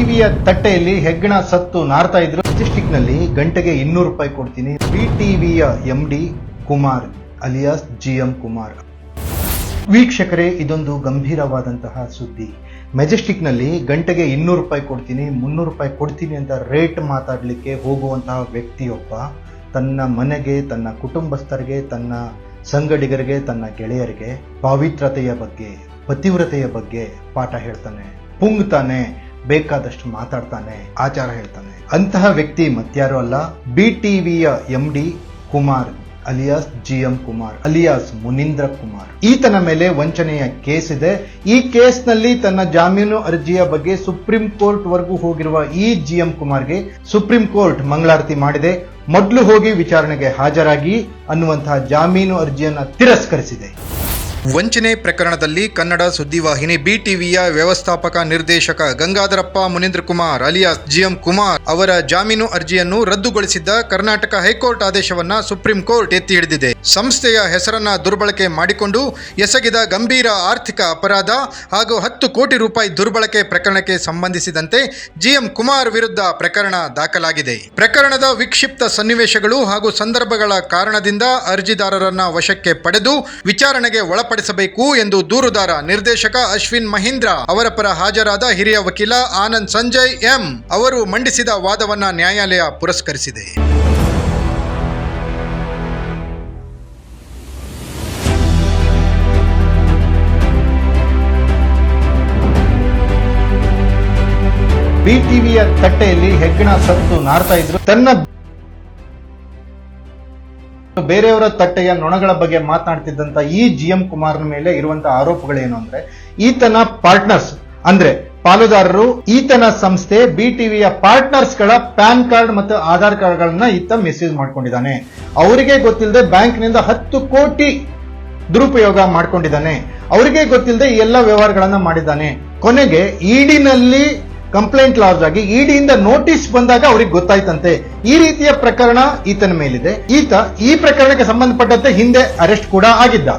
ಟಿವಿಯ ತಟ್ಟೆಯಲ್ಲಿ ಹೆಗ್ಗಣ ಸತ್ತು ನಾರ್ತಾ ಇದ್ರು. ಮೆಜೆಸ್ಟಿಕ್ನಲ್ಲಿ ಗಂಟೆಗೆ ಇನ್ನೂರು ರೂಪಾಯಿ ಕೊಡ್ತೀನಿ. ಬಿ ಟಿವಿಯ M D Kumar alias G M Kumar. ವೀಕ್ಷಕರೇ, ಇದೊಂದು ಗಂಭೀರವಾದಂತಹ ಸುದ್ದಿ. ಮೆಜೆಸ್ಟಿಕ್ನಲ್ಲಿ ಗಂಟೆಗೆ ಇನ್ನೂರು ರೂಪಾಯಿ ಕೊಡ್ತೀನಿ, ಮುನ್ನೂರು ರೂಪಾಯಿ ಕೊಡ್ತೀನಿ ಅಂತ ರೇಟ್ ಮಾತಾಡಲಿಕ್ಕೆ ಹೋಗುವಂತಹ ವ್ಯಕ್ತಿಯೊಬ್ಬ ತನ್ನ ಮನೆಗೆ, ತನ್ನ ಕುಟುಂಬಸ್ಥರಿಗೆ, ತನ್ನ ಸಂಗಡಿಗರಿಗೆ, ತನ್ನ ಗೆಳೆಯರಿಗೆ ಪಾವಿತ್ರತೆಯ ಬಗ್ಗೆ, ಪತಿವ್ರತೆಯ ಬಗ್ಗೆ ಪಾಠ ಹೇಳ್ತಾನೆ. ಪುಂಗ್ತಾನೆ. ಬೇಕಾದಷ್ಟು ಮಾತಾಡ್ತಾನೆ, ಆಚಾರ ಹೇಳ್ತಾನೆ. ಅಂತಹ ವ್ಯಕ್ತಿ ಮತ್ಯಾರು ಅಲ್ಲ ಬಿ ಟಿವಿಯ M D Kumar alias G M Kumar, alias Munindra Kumar. ಈತನ ಮೇಲೆ ವಂಚನೆಯ ಕೇಸ್ ಇದೆ. ಈ ಕೇಸ್ನಲ್ಲಿ ತನ್ನ ಜಾಮೀನು ಅರ್ಜಿಯ ಬಗ್ಗೆ ಸುಪ್ರೀಂ ಕೋರ್ಟ್ ವರೆಗೂ ಹೋಗಿರುವ ಈ ಜಿ ಎಂ ಕುಮಾರ್ಗೆ ಸುಪ್ರೀಂ ಕೋರ್ಟ್ ಮಂಗಳಾರತಿ ಮಾಡಿದೆ. ಮೊದಲು ಹೋಗಿ ವಿಚಾರಣೆಗೆ ಹಾಜರಾಗಿ ಅನ್ನುವಂತಹ ಜಾಮೀನು ಅರ್ಜಿಯನ್ನ ತಿರಸ್ಕರಿಸಿದೆ. ವಂಚನೆ ಪ್ರಕರಣದಲ್ಲಿ ಕನ್ನಡ ಸುದ್ದಿವಾಹಿನಿ ಬಿ ಟಿವಿಯ ವ್ಯವಸ್ಥಾಪಕ ನಿರ್ದೇಶಕ ಗಂಗಾಧರಪ್ಪ, ಮುನೀಂದ್ರ ಕುಮಾರ್ ಅಲಿಯಾಸ್ ಜಿಎಂ ಕುಮಾರ್ ಅವರ ಜಾಮೀನು ಅರ್ಜಿಯನ್ನು ರದ್ದುಗೊಳಿಸಿದ್ದ ಕರ್ನಾಟಕ ಹೈಕೋರ್ಟ್ ಆದೇಶವನ್ನ ಸುಪ್ರೀಂ ಕೋರ್ಟ್ ಎತ್ತಿ ಹಿಡಿದಿದೆ. ಸಂಸ್ಥೆಯ ಹೆಸರನ್ನ ದುರ್ಬಳಕೆ ಮಾಡಿಕೊಂಡು ಎಸಗಿದ ಗಂಭೀರ ಆರ್ಥಿಕ ಅಪರಾಧ ಹಾಗೂ ಹತ್ತು ಕೋಟಿ ರೂಪಾಯಿ ದುರ್ಬಳಕೆ ಪ್ರಕರಣಕ್ಕೆ ಸಂಬಂಧಿಸಿದಂತೆ ಜಿಎಂ ಕುಮಾರ್ ವಿರುದ್ಧ ಪ್ರಕರಣ ದಾಖಲಾಗಿದೆ. ಪ್ರಕರಣದ ವಿಕ್ಷಿಪ್ತ ಸನ್ನಿವೇಶಗಳು ಹಾಗೂ ಸಂದರ್ಭಗಳ ಕಾರಣದಿಂದ ಅರ್ಜಿದಾರರನ್ನ ವಶಕ್ಕೆ ಪಡೆದು ವಿಚಾರಣೆಗೆ ಒಳಪಡಿಸಬೇಕು ಎಂದು ದೂರುದಾರ ನಿರ್ದೇಶಕ ಅಶ್ವಿನ್ ಮಹೀಂದ್ರ ಅವರ ಪರ ಹಾಜರಾದ ಹಿರಿಯ ವಕೀಲ ಆನಂದ್ ಸಂಜಯ್ ಎಂ ಅವರು ಮಂಡಿಸಿದ ವಾದವನ್ನ ನ್ಯಾಯಾಲಯ ಪುರಸ್ಕರಿಸಿದೆ. ಬಿಟಿವಿಯ ತಟ್ಟೆಯಲ್ಲಿ ಹೆಗ್ಗಣ ಸತ್ತು ನಾರ್ತಾ ಇದ್ರು. ತನ್ನ ಬೇರೆಯವರ ತಟ್ಟೆಯ ನೊಣಗಳ ಬಗ್ಗೆ ಮಾತನಾಡ್ತಿದ್ದಂತ ಈ ಜಿ ಎಂ ಕುಮಾರ್ನ ಮೇಲೆ ಇರುವಂತಹ ಆರೋಪಗಳೇನು ಅಂದ್ರೆ, ಈತನ ಪಾರ್ಟ್ನರ್ಸ್ ಅಂದ್ರೆ ಪಾಲುದಾರರು ಈತನ ಸಂಸ್ಥೆ ಬಿ ಟಿವಿಯ ಪಾರ್ಟ್ನರ್ಸ್ಗಳ ಪ್ಯಾನ್ ಕಾರ್ಡ್ ಮತ್ತು ಆಧಾರ್ ಕಾರ್ಡ್ ಗಳನ್ನ ಈತ ಮಿಸ್ಯೂಸ್ ಮಾಡ್ಕೊಂಡಿದ್ದಾನೆ. ಅವರಿಗೆ ಗೊತ್ತಿಲ್ಲದೆ ಬ್ಯಾಂಕ್ನಿಂದ ಹತ್ತು ಕೋಟಿ ದುರುಪಯೋಗ ಮಾಡ್ಕೊಂಡಿದ್ದಾನೆ. ಅವರಿಗೆ ಗೊತ್ತಿಲ್ಲದೆ ಎಲ್ಲ ವ್ಯವಹಾರಗಳನ್ನ ಮಾಡಿದ್ದಾನೆ. ಕೊನೆಗೆ ಇಡಿನಲ್ಲಿ ಕಂಪ್ಲೇಂಟ್ ಲಾರ್ಜ್ ಆಗಿ ಇಡಿಯಿಂದ ನೋಟಿಸ್ ಬಂದಾಗ ಅವ್ರಿಗೆ ಗೊತ್ತಾಯ್ತಂತೆ. ಈ ರೀತಿಯ ಪ್ರಕರಣ ಈತನ ಮೇಲಿದೆ. ಈತ ಈ ಪ್ರಕರಣಕ್ಕೆ ಸಂಬಂಧಪಟ್ಟಂತೆ ಹಿಂದೆ ಅರೆಸ್ಟ್ ಕೂಡ ಆಗಿದ್ದ.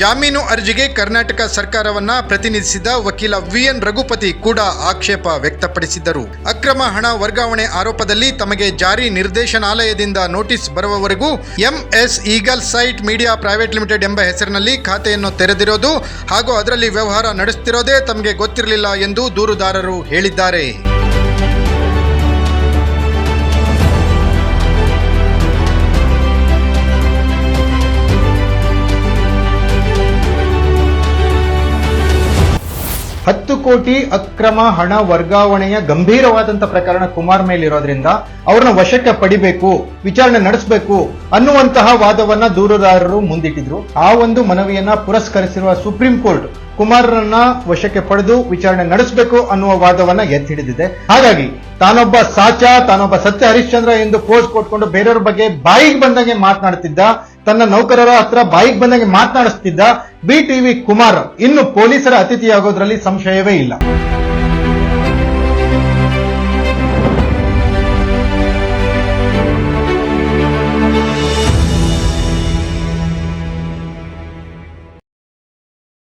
ಜಾಮೀನು ಅರ್ಜಿಗೆ ಕರ್ನಾಟಕ ಸರ್ಕಾರವನ್ನ ಪ್ರತಿನಿಧಿಸಿದ ವಕೀಲ ವಿಎನ್ ರಘುಪತಿ ಕೂಡ ಆಕ್ಷೇಪ ವ್ಯಕ್ತಪಡಿಸಿದ್ದರು. ಅಕ್ರಮ ಹಣ ವರ್ಗಾವಣೆ ಆರೋಪದಲ್ಲಿ ತಮಗೆ ಜಾರಿ ನಿರ್ದೇಶನಾಲಯದಿಂದ ನೋಟಿಸ್ ಬರುವವರೆಗೂ MS eagle sight media private limited ಎಂಬ ಹೆಸರಿನಲ್ಲಿ ಖಾತೆಯನ್ನು ತೆರೆದಿರೋದು ಹಾಗೂ ಅದರಲ್ಲಿ ವ್ಯವಹಾರ ನಡೆಸುತ್ತಿರೋದೇ ತಮಗೆ ಗೊತ್ತಿರಲಿಲ್ಲ ಎಂದು ದೂರುದಾರರು ಹೇಳಿದ್ದಾರೆ. ಹತ್ತು ಕೋಟಿ ಅಕ್ರಮ ಹಣ ವರ್ಗಾವಣೆಯ ಗಂಭೀರವಾದಂತ ಪ್ರಕರಣ ಕುಮಾರ್ ಮೇಲಿರೋದ್ರಿಂದ ಅವ್ರನ್ನ ವಶಕ್ಕೆ ಪಡಿಬೇಕು, ವಿಚಾರಣೆ ನಡೆಸಬೇಕು ಅನ್ನುವಂತಹ ವಾದವನ್ನ ದೂರುದಾರರು ಮುಂದಿಟ್ಟಿದ್ರು. ಆ ಒಂದು ಮನವಿಯನ್ನ ಪುರಸ್ಕರಿಸಿರುವ ಸುಪ್ರೀಂ ಕೋರ್ಟ್ ಕುಮಾರರನ್ನ ವಶಕ್ಕೆ ಪಡೆದು ವಿಚಾರಣೆ ನಡೆಸಬೇಕು ಅನ್ನುವ ವಾದವನ್ನ ಎತ್ತಿ ಹಿಡಿದಿದೆ ಹಾಗಾಗಿ ತಾನೊಬ್ಬ ಸಾಚ, ತಾನೊಬ್ಬ ಸತ್ಯ ಹರಿಶ್ಚಂದ್ರ ಎಂದು ಪೋಸ್ಟ್ ಕೊಟ್ಕೊಂಡು ಬೇರೆಯವ್ರ ಬಗ್ಗೆ ಬಾಯಿಗೆ ಬಂದಂಗೆ ಮಾತನಾಡ್ತಿದ್ದ ತನ್ನ ನೌಕರರ ಹತ್ರ ಬಾಯಿಗೆ ಬಂದಂಗೆ ಮಾತನಾಡಿಸ್ತಿದ್ದ ಬಿ ಟಿವಿ ಕುಮಾರ್ ಇನ್ನು ಪೊಲೀಸರ ಅತಿಥಿಯಾಗೋದ್ರಲ್ಲಿ ಸಂಶಯವೇ ಇಲ್ಲ.